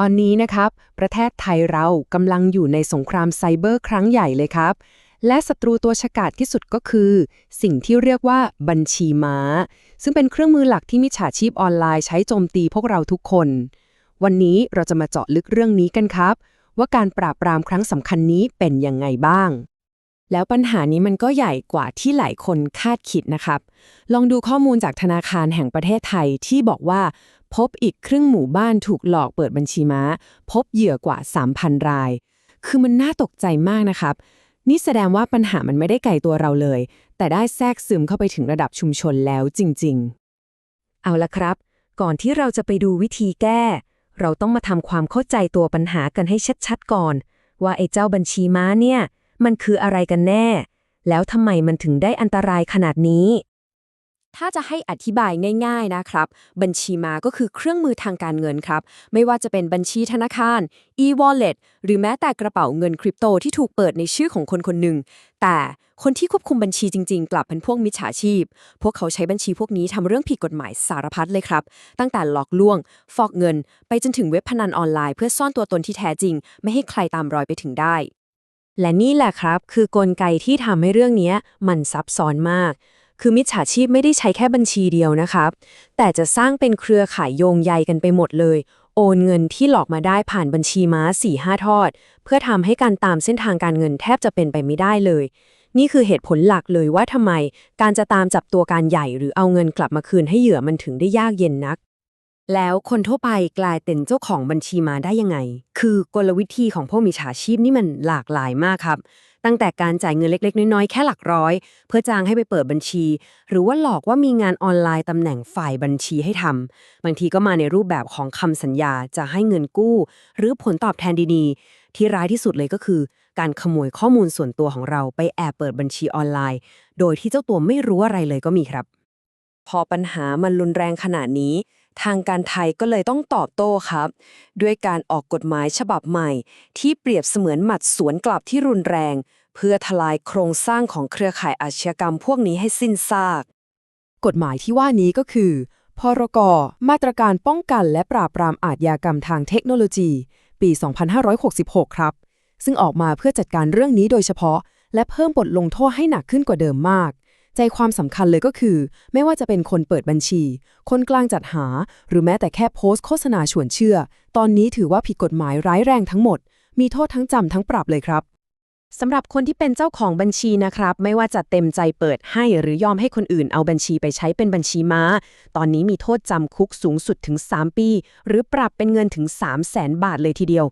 ตอนนี้นะครับ ประเทศไทยเรากำลังอยู่ในสงครามไซเบอร์ครั้งใหญ่เลยครับ และศัตรูตัวฉกาจที่สุดก็คือ สิ่งที่เรียกว่าบัญชีม้า ซึ่งเป็นเครื่องมือหลักที่มิจฉาชีพออนไลน์ใช้โจมตีพวกเราทุกคน วันนี้เราจะมาเจาะลึกเรื่องนี้กันครับ ว่าการปราบปรามครั้งสำคัญนี้เป็นยังไงบ้าง แล้วปัญหานี้มันก็ใหญ่กว่าที่หลายคนคาดคิดนะครับ ลองดูข้อมูลจากธนาคารแห่งประเทศไทยที่บอกว่า พบอีกครึ่งหมู่บ้านถูกหลอกเปิดบัญชีม้า พบเหยื่อกว่า 3,000 ราย คือมันน่าตกใจมากนะครับ นี่แสดงว่าปัญหามันไม่ได้ไกลตัวเราเลย แต่ได้แทรกซึมเข้าไปถึงระดับชุมชนแล้วจริง ๆ เอาละครับ ก่อนที่เราจะไปดูวิธีแก้ เราต้องมาทำความเข้าใจตัวปัญหากันให้ชัดๆก่อน ว่าไอ้เจ้าบัญชีม้าเนี่ย มันคืออะไรกันแน่ แล้วทำไมมันถึงได้อันตรายขนาดนี้ ถ้าจะให้อธิบายง่าย ๆนะครับ บัญชีมาก็คือเครื่องมือทางการเงินครับ ไม่ว่าจะเป็นบัญชีธนาคาร e-wallet หรือแม้แต่กระเป๋าเงินคริปโตที่ถูกเปิดในชื่อของคนคนหนึ่ง แต่คนที่ควบคุมบัญชีจริงๆ กลับเป็นพวกมิจฉาชีพ พวกเขาใช้บัญชีพวกนี้ทำเรื่องผิดกฎหมายสารพัดเลยครับ ตั้งแต่หลอกลวง ฟอกเงิน ไปจนถึงเว็บพนันออนไลน์เพื่อซ่อนตัวตนที่แท้จริง ไม่ให้ใครตามรอยไปถึงได้ และนี่แหละครับ คือกลไกที่ทำให้เรื่องนี้มันซับซ้อนมาก คือมิจฉาชีพไม่ได้ใช้แค่บัญชีเดียวนะครับ แต่จะสร้างเป็นเครือข่ายโยงใยกันไปหมดเลย โอนเงินที่หลอกมาได้ผ่านบัญชีม้า4-5ทอด เพื่อทำให้การตามเส้นทางการเงินแทบจะเป็นไปไม่ได้เลย นี่คือเหตุผลหลักเลยว่าทำไม การจะตามจับตัวการใหญ่หรือเอาเงินกลับมาคืนให้เหยื่อมันถึงได้ยากเย็นนัก แล้วคนทั่วไปกลายเป็นเจ้าของบัญชีมาได้ยังไง คือกลวิธีของพวกมิจฉาชีพนี่มันหลากหลายมากครับ ตั้งแต่การจ่ายเงินเล็ก ๆ น้อย ๆ แค่หลักร้อย เพื่อจ้างให้ไปเปิดบัญชี หรือว่าหลอกว่ามีงานออนไลน์ตำแหน่งฝ่ายบัญชีให้ทำบางทีก็มาในรูปแบบของคำสัญญาจะให้เงินกู้ หรือผลตอบแทนดีๆ ที่ร้ายที่สุดเลยก็คือ การขโมยข้อมูลส่วนตัวของเราไปแอบเปิดบัญชีออนไลน์ โดยที่เจ้าตัวไม่รู้อะไรเลยก็มีครับ พอปัญหามันรุนแรงขนาดนี้ ทางการไทยก็เลยต้องตอบโต้ครับ ด้วยการออกกฎหมายฉบับใหม่ ที่เปรียบเสมือนหมัดสวนกลับที่รุนแรง เพื่อทลายโครงสร้างของเครือข่ายอาชญากรรมพวกนี้ให้สิ้นซาก กฎหมายที่ว่านี้ก็คือ พรก มาตรการป้องกันและปราบปรามอาชญากรรมทางเทคโนโลยี ปี 2566 ครับ ซึ่งออกมาเพื่อจัดการเรื่องนี้โดยเฉพาะ และเพิ่มบทลงโทษให้หนักขึ้นกว่าเดิมมาก ใจความสำคัญเลยก็คือ ไม่ว่าจะเป็นคนเปิดบัญชี คนกลางจัดหา หรือแม้แต่แค่โพสต์โฆษณาชวนเชื่อ ตอนนี้ถือว่าผิดกฎหมายร้ายแรงทั้งหมด มีโทษทั้งจำทั้งปรับเลยครับสำหรับคนที่เป็นเจ้าของบัญชีนะครับ ไม่ว่าจะเต็มใจเปิดให้หรือยอมให้คนอื่นเอาบัญชีไปใช้เป็นบัญชีม้า ตอนนี้มีโทษจำคุกสูงสุดถึง 3 ปี หรือปรับเป็นเงินถึง 3 0 0แสนบาทเลยทีเดียว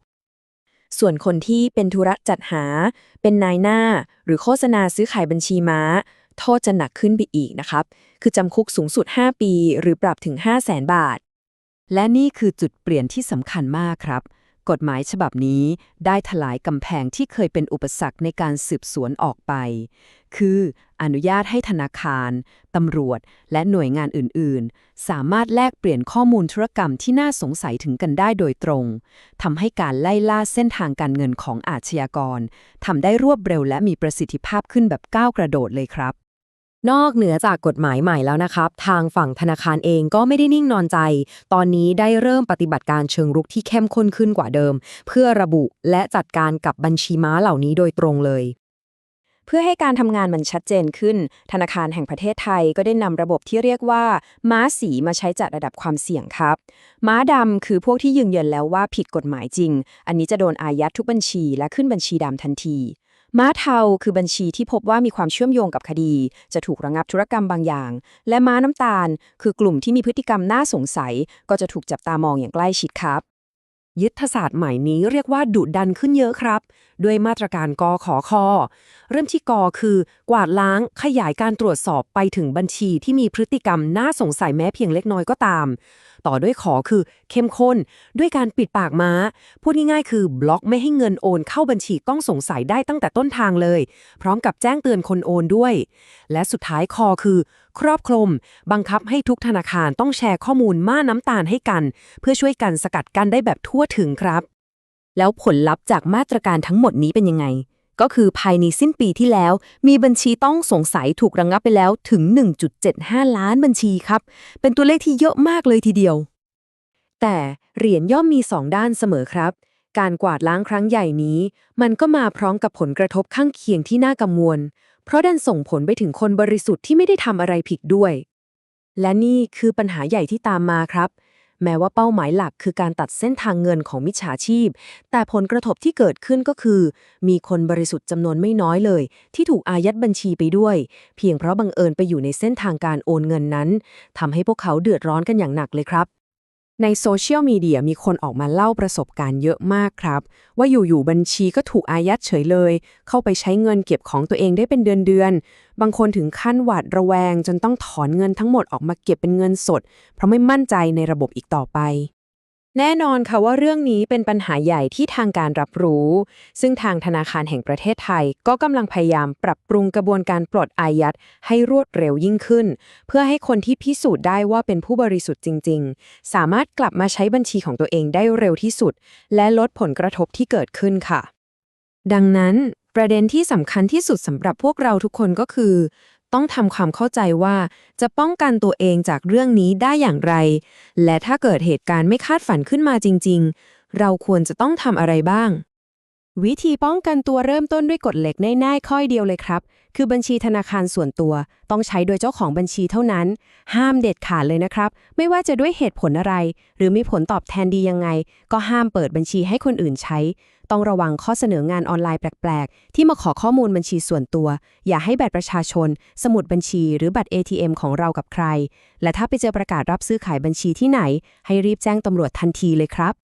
ส่วนคนที่เป็นธุระจัดหา เป็นนายหน้า หรือโฆษณาซื้อขายบัญชีม้า โทษจะหนักขึ้นไปอีกนะครับ คือจำคุกสูงสุด 5 ปี หรือปรับถึง 5 0 0แสนบาท และนี่คือจุดเปลี่ยนที่สำคัญมากครับ กฎหมายฉบับนี้ได้ถลายกำแพงที่เคยเป็นอุปสรรคในการสืบสวนออกไป คืออนุญาตให้ธนาคาร ตำรวจ และหน่วยงานอื่น ๆ สามารถแลกเปลี่ยนข้อมูลธุรกรรมที่น่าสงสัยถึงกันได้โดยตรง ทำให้การไล่ล่าเส้นทางการเงินของอาชญากร ทำได้รวดเร็วและมีประสิทธิภาพขึ้นแบบก้าวกระโดดเลยครับ นอกเหนือจากกฎหมายใหม่แล้วนะครับ ทางฝั่งธนาคารเองก็ไม่ได้นิ่งนอนใจ ตอนนี้ได้เริ่มปฏิบัติการเชิงรุกที่เข้มข้นขึ้นกว่าเดิม เพื่อระบุและจัดการกับบัญชีม้าเหล่านี้โดยตรงเลยเพื่อให้การทำงานมันชัดเจนขึ้น ธนาคารแห่งประเทศไทยก็ได้นำระบบที่เรียกว่า ม้าสีมาใช้จัดระดับความเสี่ยงครับ ม้าดำคือพวกที่ยืนยันแล้วว่าผิดกฎหมายจริง อันนี้จะโดนอายัดทุกบัญชีและขึ้นบัญชีดำทันที ม้าเทาคือบัญชีที่พบว่ามีความเชื่อมโยงกับคดี จะถูกระงับธุรกรรมบางอย่าง และม้าน้ำตาล คือกลุ่มที่มีพฤติกรรมน่าสงสัย ก็จะถูกจับตามองอย่างใกล้ชิดครับ ยุทธศาสตร์ใหม่นี้เรียกว่าดุดันขึ้นเยอะครับ ด้วยมาตรการกอขอคอ เริ่มที่กอคือ กวาดล้างขยายการตรวจสอบไปถึงบัญชีที่มีพฤติกรรมน่าสงสัยแม้เพียงเล็กน้อยก็ตาม ต่อด้วยขอคือเข้มข้น ด้วยการปิดปากม้า พูดง่ายๆ คือบล็อกไม่ให้เงินโอนเข้าบัญชีต้องสงสัยได้ตั้งแต่ต้นทางเลย พร้อมกับแจ้งเตือนคนโอนด้วย และสุดท้ายคอคือ ครอบคลุม บังคับให้ทุกธนาคารต้องแชร์ข้อมูลม่าน้ำตาลให้กัน เพื่อช่วยกันสกัดกันได้แบบทั่วถึงครับ แล้วผลลัพธ์จากมาตรการทั้งหมดนี้เป็นยังไง ก็คือภายในสิ้นปีที่แล้ว มีบัญชีต้องสงสัยถูกระงงับไปแล้วถึง 1.75 ล้านบัญชีครับ เป็นตัวเลขที่เยอะมากเลยทีเดียว แต่เหรียญย่อมมีสองด้านเสมอครับ การกวาดล้างครั้งใหญ่นี้ มันก็มาพร้อมกับผลกระทบข้างเคียงที่น่ากังวล เพราะดันส่งผลไปถึงคนบริสุทธิ์ที่ไม่ได้ทำอะไรผิดด้วย และนี่คือปัญหาใหญ่ที่ตามมาครับ แม้ว่าเป้าหมายหลักคือการตัดเส้นทางเงินของมิจฉาชีพ แต่ผลกระทบที่เกิดขึ้นก็คือ มีคนบริสุทธิ์จำนวนไม่น้อยเลย ที่ถูกอายัดบัญชีไปด้วย เพียงเพราะบังเอิญไปอยู่ในเส้นทางการโอนเงินนั้นทำให้พวกเขาเดือดร้อนกันอย่างหนักเลยครับ ในโซเชียลมีเดียมีคนออกมาเล่าประสบการณ์เยอะมากครับ ว่าอยู่ๆบัญชีก็ถูกอายัดเฉยเลย เข้าไปใช้เงินเก็บของตัวเองได้เป็นเดือนๆบางคนถึงขั้นหวาดระแวง จนต้องถอนเงินทั้งหมดออกมาเก็บเป็นเงินสด เพราะไม่มั่นใจในระบบอีกต่อไป แน่นอนค่ะว่าเรื่องนี้เป็นปัญหาใหญ่ที่ทางการรับรู้ ซึ่งทางธนาคารแห่งประเทศไทย ก็กำลังพยายามปรับปรุงกระบวนการปลดอายัดให้รวดเร็วยิ่งขึ้น เพื่อให้คนที่พิสูจน์ได้ว่าเป็นผู้บริสุทธิ์จริง ๆ สามารถกลับมาใช้บัญชีของตัวเองได้เร็วที่สุด และลดผลกระทบที่เกิดขึ้นค่ะ ดังนั้น ประเด็นที่สำคัญที่สุดสำหรับพวกเราทุกคนก็คือ ต้องทำความเข้าใจว่า จะป้องกันตัวเองจากเรื่องนี้ได้อย่างไร และถ้าเกิดเหตุการณ์ไม่คาดฝันขึ้นมาจริง ๆ เราควรจะต้องทำอะไรบ้าง วิธีป้องกันตัวเริ่มต้นด้วยกฎเหล็กง่ายๆข้อยเดียวเลยครับ คือบัญชีธนาคารส่วนตัว ต้องใช้โดยเจ้าของบัญชีเท่านั้น ห้ามเด็ดขาดเลยนะครับ ไม่ว่าจะด้วยเหตุผลอะไร หรือมีผลตอบแทนดียังไง ก็ห้ามเปิดบัญชีให้คนอื่นใช้ ต้องระวังข้อเสนองานออนไลน์แปลกๆ ที่มาขอข้อมูลบัญชีส่วนตัว อย่าให้บัตรประชาชน สมุดบัญชี หรือบัตร ATM ของเรากับใคร และถ้าไปเจอประกาศรับซื้อขายบัญชีที่ไหน ให้รีบแจ้งตำรวจทันทีเลยครับ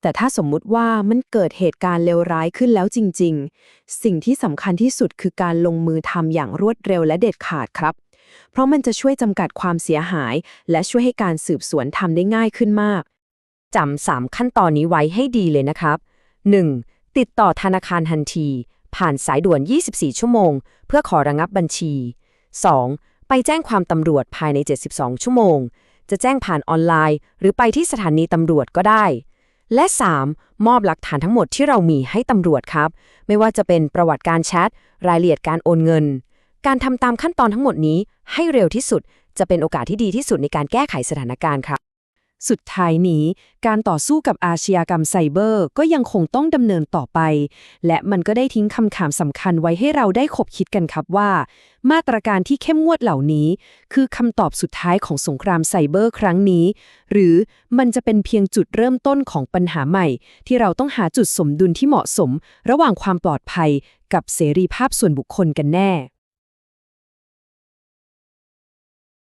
แต่ถ้าสมมุติว่ามันเกิดเหตุการณ์เลวร้ายขึ้นแล้วจริง ๆ สิ่งที่สำคัญที่สุดคือการลงมือทำอย่างรวดเร็วและเด็ดขาดครับ เพราะมันจะช่วยจำกัดความเสียหาย และช่วยให้การสืบสวนทำได้ง่ายขึ้นมากจำสามขั้นตอนนี้ไว้ให้ดีเลยนะครับ 1. ติดต่อธนาคารทันที ผ่านสายด่วน 24 ชั่วโมง เพื่อขอระงับบัญชี 2. ไปแจ้งความตำรวจภายใน 72 ชั่วโมง จะแจ้งผ่านออนไลน์ หรือไปที่สถานีตำรวจก็ได้ และ 3. มอบหลักฐานทั้งหมดที่เรามีให้ตำรวจครับ ไม่ว่าจะเป็นประวัติการแชท รายละเอียดการโอนเงิน การทำตามขั้นตอนทั้งหมดนี้ให้เร็วที่สุด จะเป็นโอกาสที่ดีที่สุดในการแก้ไขสถานการณ์ครับ สุดท้ายนี้ การต่อสู้กับอาชญากรรมไซเบอร์ก็ยังคงต้องดำเนินต่อไป และมันก็ได้ทิ้งคำถามสำคัญไว้ให้เราได้คบคิดกันครับว่า มาตรการที่เข้มงวดเหล่านี้ คือคำตอบสุดท้ายของสงครามไซเบอร์ครั้งนี้ หรือมันจะเป็นเพียงจุดเริ่มต้นของปัญหาใหม่ ที่เราต้องหาจุดสมดุลที่เหมาะสม ระหว่างความปลอดภัย กับเสรีภาพส่วนบุคคลกันแน่